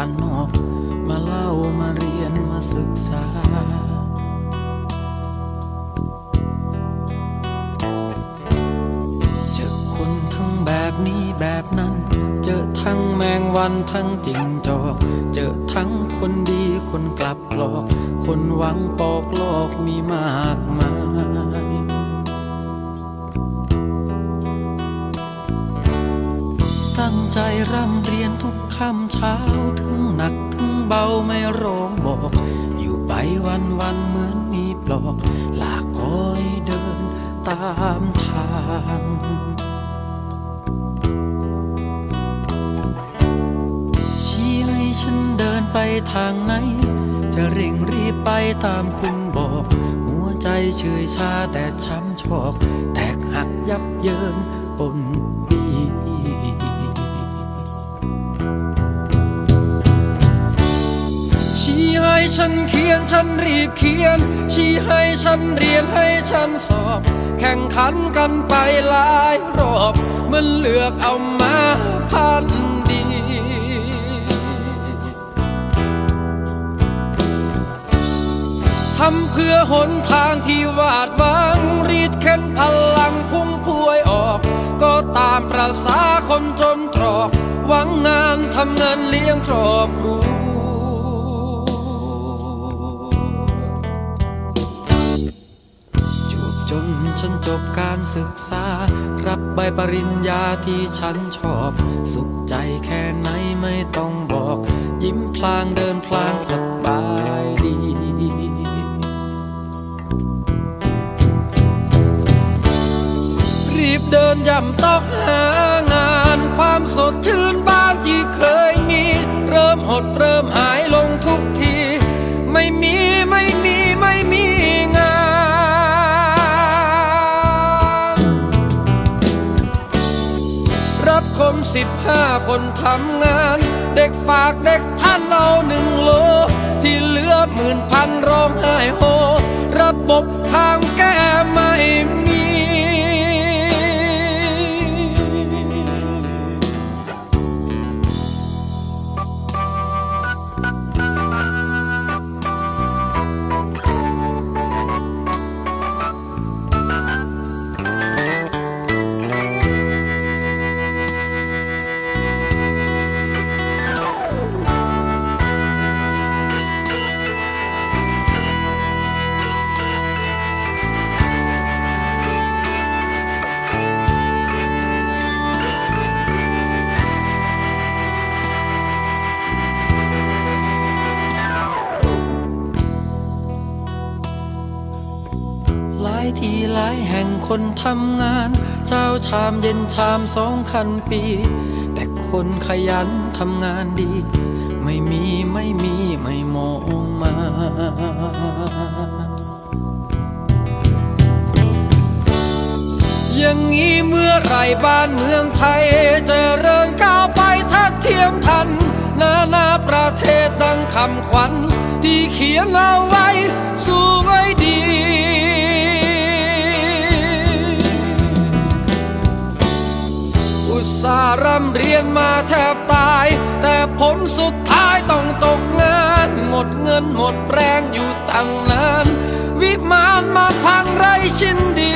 านนอก มาเล่ามาเรียนมาศึกษา เจอคนทั้งแบบนี้แบบนั้น เจอทั้งแมงวันทั้งจริงจอก เจอทั้งคนดีคนกลับหลอก คนหวังปอกโลกมีมากมาย ตั้งใจร่ำเรียนทุกค่ำเช้าถึงหนักถึงเบาไม่ร้องบอก อยู่ไปวันวันเหมือนมีปลอกลากคอยเดินตามทางชี้ให้ฉันเดินไปทางไหน จะเร่งรีบไปตามคุณบอก หัวใจเฉยชาแต่ช้ำชอก แตกหักยับเยินปน ฉันเขียนฉันรีบเขียน ชี้ให้ฉันเรียนให้ฉันสอบ แข่งขันกันไปหลายรอบมันเลือกเอามาพันดี ทำเพื่อหนทางที่วาดหวัง รีดเข็นพลังพุ่งพวยออก ก็ตามประษาคนจนตรอก หวังงานทำเงินเลี้ยงครอบครัว ฉันจบการศึกษา รับใบปริญญาที่ฉันชอบ สุขใจแค่ไหนไม่ต้องบอก ยิ้มพลางเดินพลางสบายดีรีบเดินย่ำตอกหางานความสดชื่นบ้าน สิบห้าคนทำงาน เด็กฝากเด็กท่านเอาหนึ่งโล ที่เหลือหมื่นพันร้องไห้โฮ ระบบทางแก้ไม่มี ที่หลายแห่งคนทำงาน เจ้าชามเย็นชามสองคันปี แต่คนขยันทำงานดี ไม่มีไม่มีไม่มองมาอย่างนี้เมื่อไรบ้านเมืองไทยจะเริญก้าวไปทัดเทียมทัน นานาประเทศดังคำขวัญ ที่เขียนเอาไว้สว ตส่าห์ร่ำเรียนมาแทบตาย แต่ผลสุดท้ายต้องตกงาน หมดเงินหมดแรงอยู่ตั้งนาน วิมานมาพังไรชิ้นดี